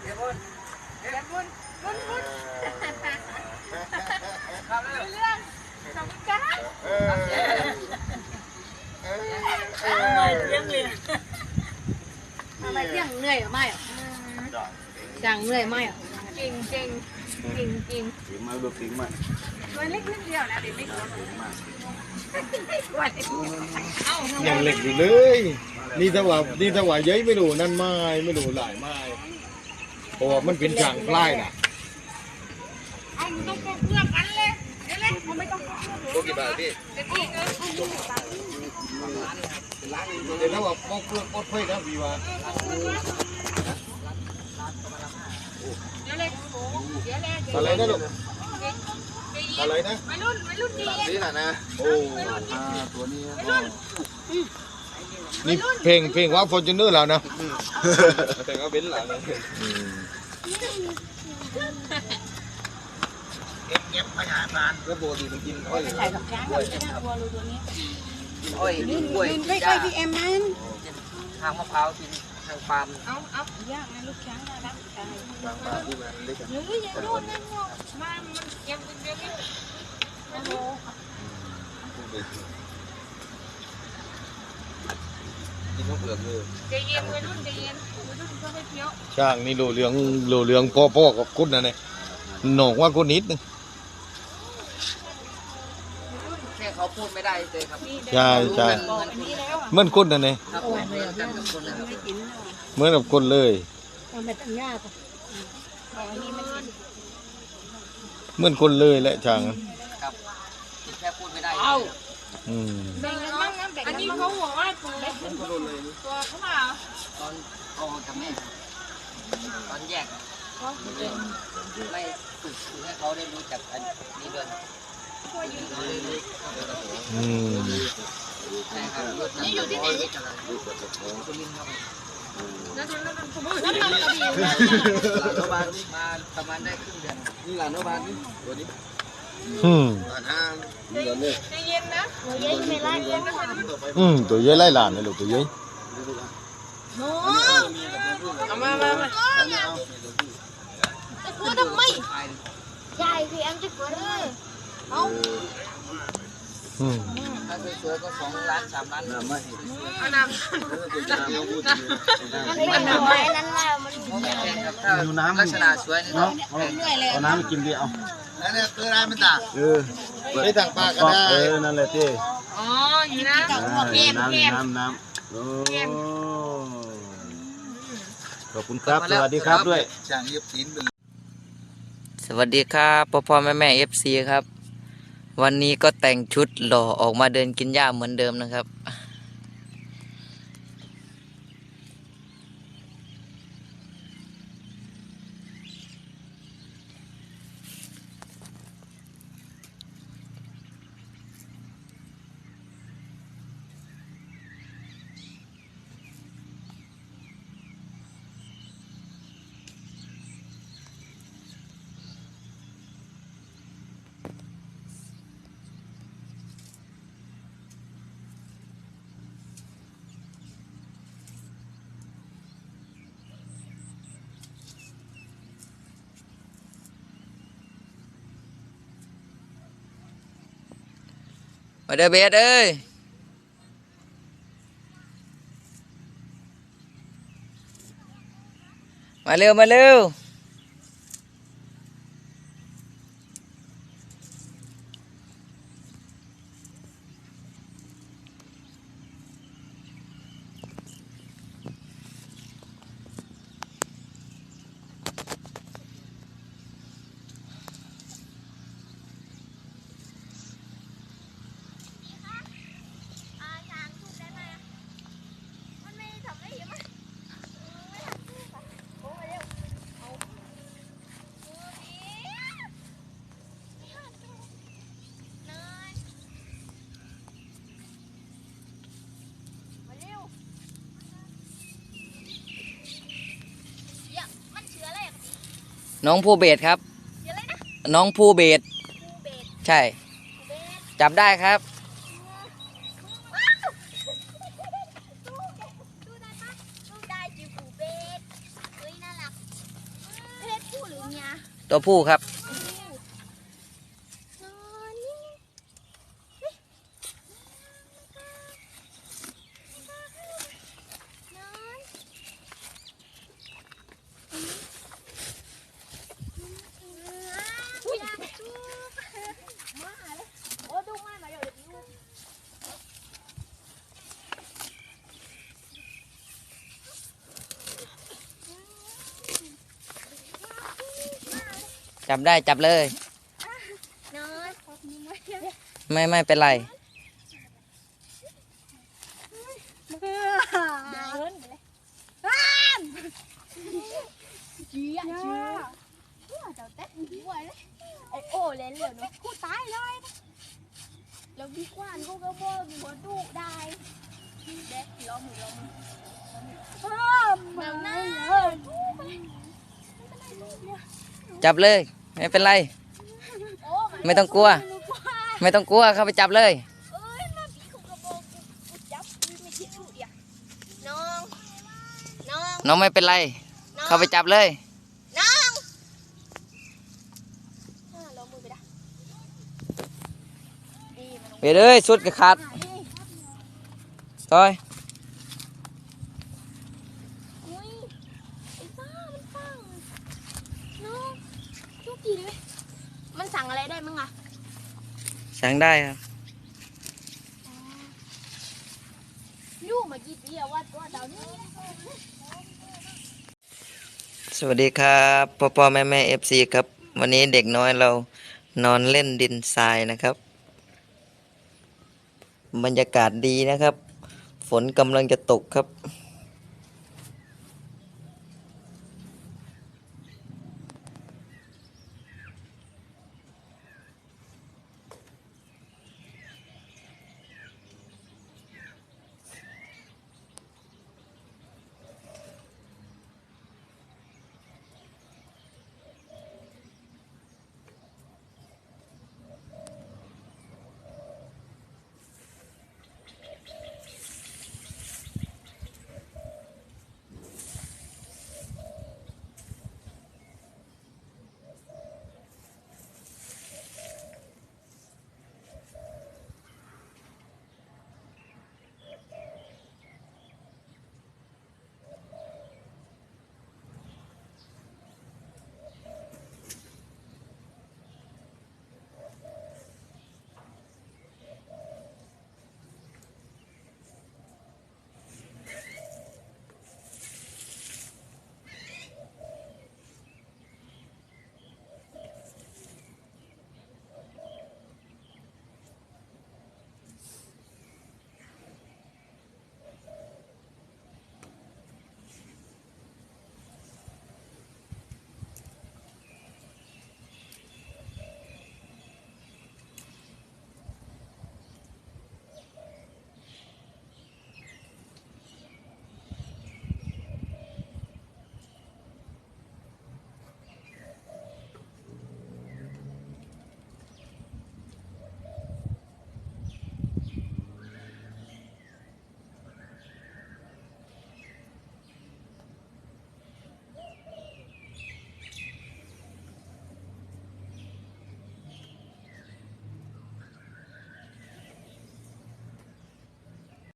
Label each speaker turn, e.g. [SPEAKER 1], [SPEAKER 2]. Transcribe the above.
[SPEAKER 1] เดี๋ยวบุญเดี๋ยวบุญบุญบุญรู้เรื่องขอบคุณครับ
[SPEAKER 2] ทำไมเที่ยงเหนื่อยหรือไม่อะจังเหนื่อยไหมอะ
[SPEAKER 1] จริงจริงจริงจริง
[SPEAKER 3] ถึงมาดูถึงมา
[SPEAKER 1] ตัวเล็กนิดเดียวนะเด็กเล็ก
[SPEAKER 4] ยังเล็กอยู่เลย นี่ถ้าว่านี่ถ้าว่าเย้ยไม่รู้นั่นไม้ไม่รู้หลายไม้เพราะว่ามันเป็นช่างปลายน่ะ
[SPEAKER 1] เอามึงต้องกเพื่อกันเลยเดี๋ยวเลยมึงไม่ต้อง
[SPEAKER 3] ตัวกี่บาทพี่
[SPEAKER 1] เดี๋ยวอีกเออ
[SPEAKER 4] เดี๋ยวถ้าว่าปอกเปลือกปอกเพื่นะพี่ว่า
[SPEAKER 1] เดี๋ยวเลยเดี๋ยวเลย
[SPEAKER 4] อะไรนะลูก อะไรนะ
[SPEAKER 1] วัยรุ่นวัยรุ่นดี
[SPEAKER 3] นี่แหละนะ
[SPEAKER 4] โอ้
[SPEAKER 3] อ่าตัวนี้
[SPEAKER 4] นี่เพลงเพลงว่าฟอร์จูเนอร์แล้วนะ
[SPEAKER 3] แต่ก็เบ้นหลังก็โบดีมันกินอ้อย
[SPEAKER 2] ใส่กับช้างกับช้างวัวรูตัวนี้
[SPEAKER 3] อ้อยกล้วย
[SPEAKER 2] ใกล้ๆพี่เอ็มมัน
[SPEAKER 3] ทางมะพร้าวกินทางปาล์ม
[SPEAKER 1] เอาเอา
[SPEAKER 2] ย่างไงลูกช้างน่ารักใช่
[SPEAKER 3] ทางปาล์มที่มันเล็ก
[SPEAKER 2] หรืออย่าโดนนะ
[SPEAKER 1] มามันยังเป็นเดี๋ยวนี้โอ้โห
[SPEAKER 3] กินข้าวเป ลือกเลย
[SPEAKER 1] ใจเย็นวัยรุ่นใจเย็นวัยรุ่นก็ไม่เที่ยว
[SPEAKER 4] ช่างนี่รู้เรื่องรู้เรื่องพ่อพ่อกับคุณนะเนี่ยหนอกว่าคุณนิดนึง
[SPEAKER 3] แค่เขาพูดไม่ได้เลยครับ
[SPEAKER 4] ใช่ใช่
[SPEAKER 2] บอกอันนี้แล้วอะ
[SPEAKER 4] เหมือนคุณนะเนี่ย
[SPEAKER 3] ครับผมเหมือนกันกับคนเลยครับ
[SPEAKER 2] ไม่กินแล้ว
[SPEAKER 4] เหมือนกับคนเลย
[SPEAKER 2] ทำไมตั้งยากอะบอกอันนี้ไม่กิน
[SPEAKER 4] เหมือนคนเลยแหละช่าง
[SPEAKER 3] ครับกินแค่พูดไม่ได้
[SPEAKER 2] เอา
[SPEAKER 4] อืม
[SPEAKER 1] แบ่งกันบ้างนะแบ่ง อันนี้เขาห่วงว่าตัวตัวเขาเปล่า
[SPEAKER 3] ตอนโตกับแม่ตอนแยกไม่ฝึกให้เขาได้รู้จักอันนี้ด้วย
[SPEAKER 4] อืม
[SPEAKER 3] ใช่ครับนี่อยู่ที่ไหนสุรินทร์ครับ
[SPEAKER 1] แล้วตอนนั้นสมมติแล้วมันกระบี่
[SPEAKER 3] หลานโนบานมาประมาณได้ครึ่งเดือนนี่หลานโนบานนี่ตัวนี้
[SPEAKER 4] อืม
[SPEAKER 3] หลานห้าง
[SPEAKER 1] ใจเย็นนะ
[SPEAKER 2] หัวเย้ยไม่ไล่เลี้ยงหวาน
[SPEAKER 4] อืมตัวเย้ยไล่หลานเลยลูกตัวเย้ย
[SPEAKER 2] โน้
[SPEAKER 1] เอามามามา
[SPEAKER 2] จะกลัวทำไมใช่พี่เอ็มจะกลัวเลยเอา
[SPEAKER 4] อืม
[SPEAKER 3] ถ้าสวยๆก็สองล้านสามล้านนะไม่
[SPEAKER 1] เอาน้
[SPEAKER 2] มันเป็นทำไมนั่นแหละมัน
[SPEAKER 3] เพราะไม่แพงครับถ้าลักษณะสวยนี่ต้องแพง
[SPEAKER 2] เหนื่อยเลย
[SPEAKER 4] เอาน้ำกินดิเอา
[SPEAKER 3] นั่นเนี่ยคือร้านมันตา
[SPEAKER 4] เออได้ต่างปากก็ได้
[SPEAKER 5] เออนั่นแหละที่ำ
[SPEAKER 1] อ๋ออยู่นะ
[SPEAKER 5] อ่า
[SPEAKER 1] เพียนเพียน
[SPEAKER 5] น้ำน้ำน้ำโอ้ขอบคุณครับสวัสดีครับด้วย
[SPEAKER 3] ช่างเย็บศีลเป็นสวัสดีครับพ่อพ่อแม่แม่เอฟซีครับ วันนี้ก็แต่งชุดหล่อออกมาเดินกินหญ้าเหมือนเดิมนะครับ มาเด้อเบสเอ้ยมาเร็ว มาเร็ว น้องผู้เบสครับน้องผู้เบสใช่จับได้ครับตัวผู้ครับ จับได้จับเลย
[SPEAKER 6] นอน
[SPEAKER 3] ไม่ไม่เป็นไร
[SPEAKER 6] เจี๊ยเจี๊ยเจ้าเต้นหัวเลยไอโอ้เล่นเหลือเนาะกูตายเลยแล้วพี่กวานกูก็บอกมีคนดุได้เด็กล้อมือล้อมแบบนั้น
[SPEAKER 3] จับเลย ไม่เป็นไร ไม่ต้องกลัว ไม่ต้องกลัวเข้าไปจับเลย
[SPEAKER 6] เอ้ยมาพี่กูกระบอกกูจับไม่คิดถูกอะน้องน้อง
[SPEAKER 3] น้องไม่เป็นไร เข้าไปจับเลย
[SPEAKER 6] น้องอ่าล้อมือไปได้ดีมัน
[SPEAKER 3] ไปเลยสุดกระขาดซอย
[SPEAKER 6] อุ้ยไอ้บ้ามันฟังน้อง ทุกทีเลยมันสั่งอะไรได้มั้งอะ
[SPEAKER 3] สั่งได้ครับ
[SPEAKER 6] อยู่มากี่ปีอะว่าตัวเดานี้
[SPEAKER 3] สวัสดีครับพ่อพ่อแม่แม่เอฟซีครับ วันนี้เด็กน้อยเรานอนเล่นดินทรายนะครับ บรรยากาศดีนะครับ ฝนกำลังจะตกครับ